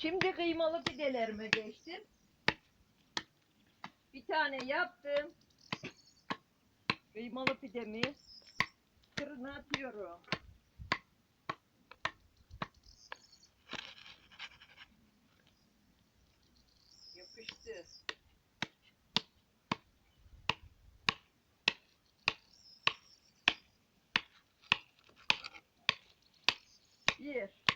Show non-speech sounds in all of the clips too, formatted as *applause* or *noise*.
Şimdi kıymalı pidelerime geçtim. Bir tane yaptım. Kıymalı pidemi fırına atıyorum. Yapıştı. Bir.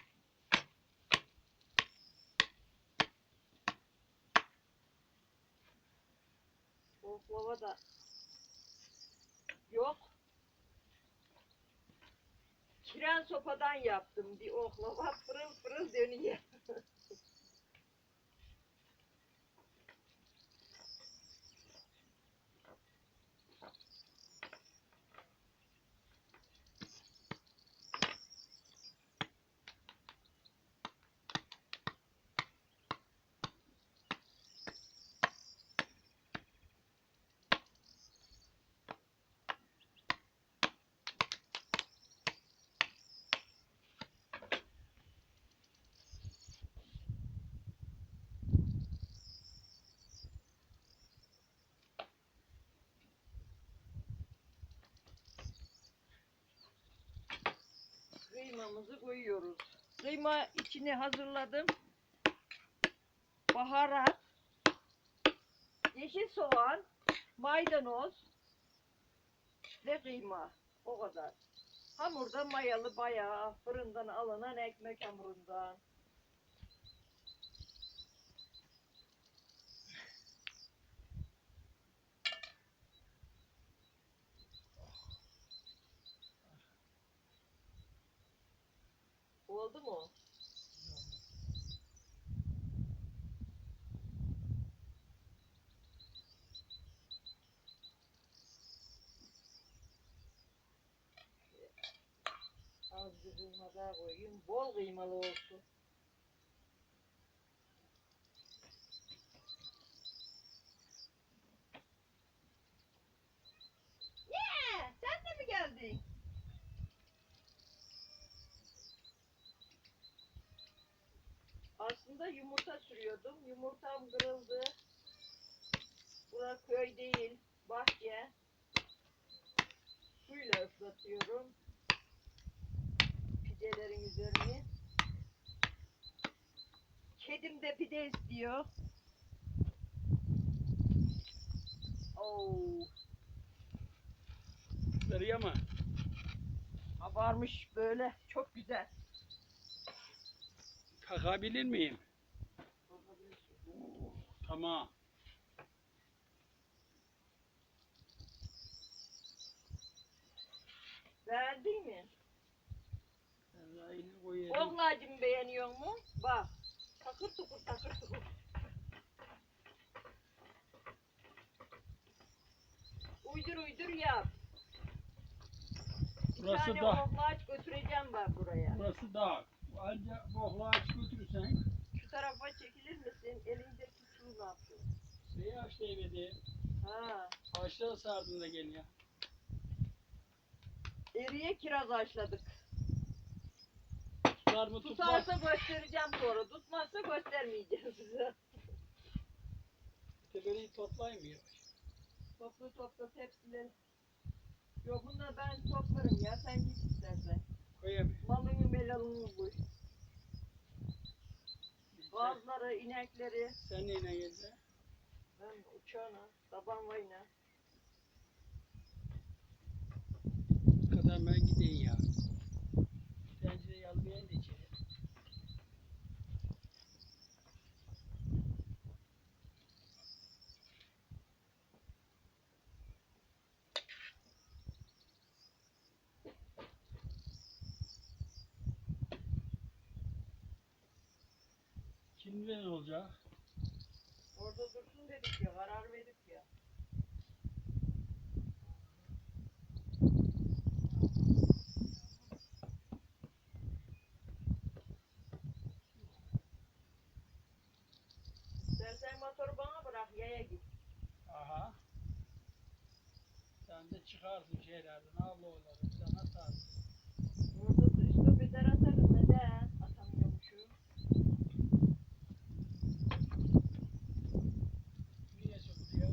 Oklava da yok. Kiren sopadan yaptım bir oklava pırıl pırıl dönüyor. *laughs* Kıymamızı koyuyoruz. Kıyma içini hazırladım. Baharat, yeşil soğan, maydanoz ve kıyma. O kadar. Hamurda mayalı bayağı fırından alınan ekmek hamurundan. Oldu mu? Az bir kıyma daha koyayım. Bol kıymalı olsun. Aslında yumurta sürüyordum. Yumurtam kırıldı. Bura köy değil, bahçe. Suyla ıslatıyorum. Pidelerin üzerini. Kedim de pide istiyor. Oo, Sarıya mı? kabarmış böyle. Çok güzel. Kakabilir miyim? Tamam. Beğendin mi? Oğlacım beğeniyor mu? Bak. Takır tukur takır tukur. Uydur uydur yap. Bir Burası tane da. oğlaç götüreceğim ben buraya. Burası dağ. Anca bohla aç götürürsen. Şu tarafa çekilir misin? Elinde? Şeyi aç devedi. Ha. Ağaçlara sardın da gel ya. Eriye kiraz açladık. Tutar mı tutmaz. Tutarsa göstereceğim sonra. Tutmazsa göstermeyeceğim size. Tepeliği toplayayım mı yavaş? Topla topla tepsileri. Yok bunları ben toplarım ya. Sen git istersen. Koyayım. Malını melalını. Sen, Bazıları inekleri. sen neyle geldin? Ben uçağına, tabanlayla. Kadar ben gideyim ya. Tencereyi almayayım da içeri. Şimdi ne olacak? istersen sen motoru bana bırak yaya git. Aha. Sen de çıkarsın şeylerden abla olarak sana atarsın. Burada da işte bir der atarız neden? Atamıyormuşum. Niye çıkıyor?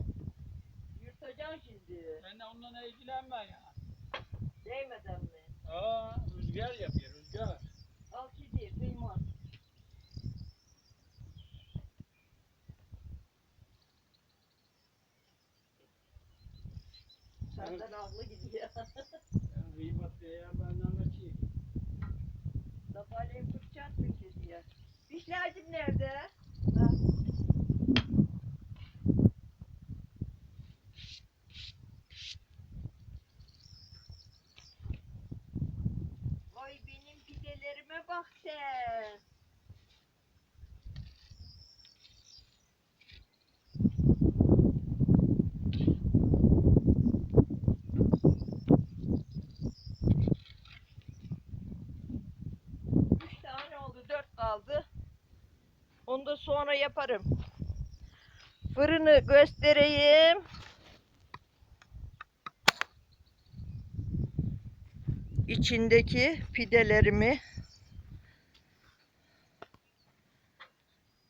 Yırtacaksın şimdi. Ben de onunla ilgilenme ya. Değmeden mi? Aa rüzgar yapıyor. Senden aklı gidiyor. Ben kıymat ya benden kaçayım. Sabahleyin fırçattın kediye. Dişlercim nerede? Ha. Vay benim pidelerime bak sen. Üç tane oldu, dört kaldı. Onu da sonra yaparım. Fırını göstereyim. İçindeki pidelerimi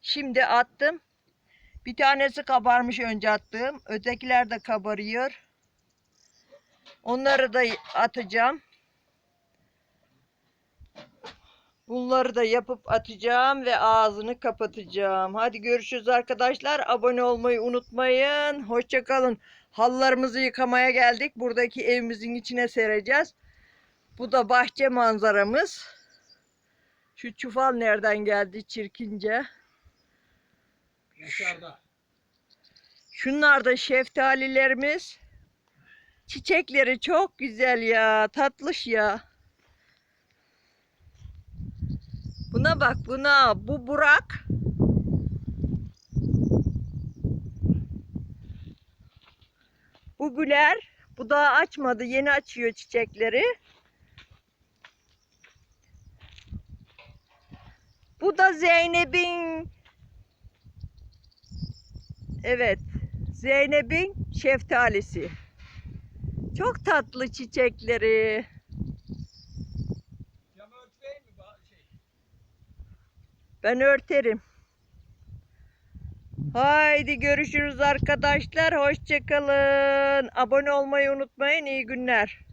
şimdi attım. Bir tanesi kabarmış önce attığım. Ötekiler de kabarıyor. Onları da atacağım. Bunları da yapıp atacağım ve ağzını kapatacağım. Hadi görüşürüz arkadaşlar. Abone olmayı unutmayın. Hoşçakalın. Hallarımızı yıkamaya geldik. Buradaki evimizin içine sereceğiz. Bu da bahçe manzaramız. Şu çufal nereden geldi çirkince. Yaşarda. Şunlar da şeftalilerimiz. Çiçekleri çok güzel ya. Tatlış ya. Buna bak buna. Bu Burak. Bu Güler. Bu daha açmadı. Yeni açıyor çiçekleri. Bu da Zeynep'in Evet. Zeynep'in şeftalisi. Çok tatlı çiçekleri. Ben örterim. Haydi görüşürüz arkadaşlar. Hoşçakalın. Abone olmayı unutmayın. İyi günler.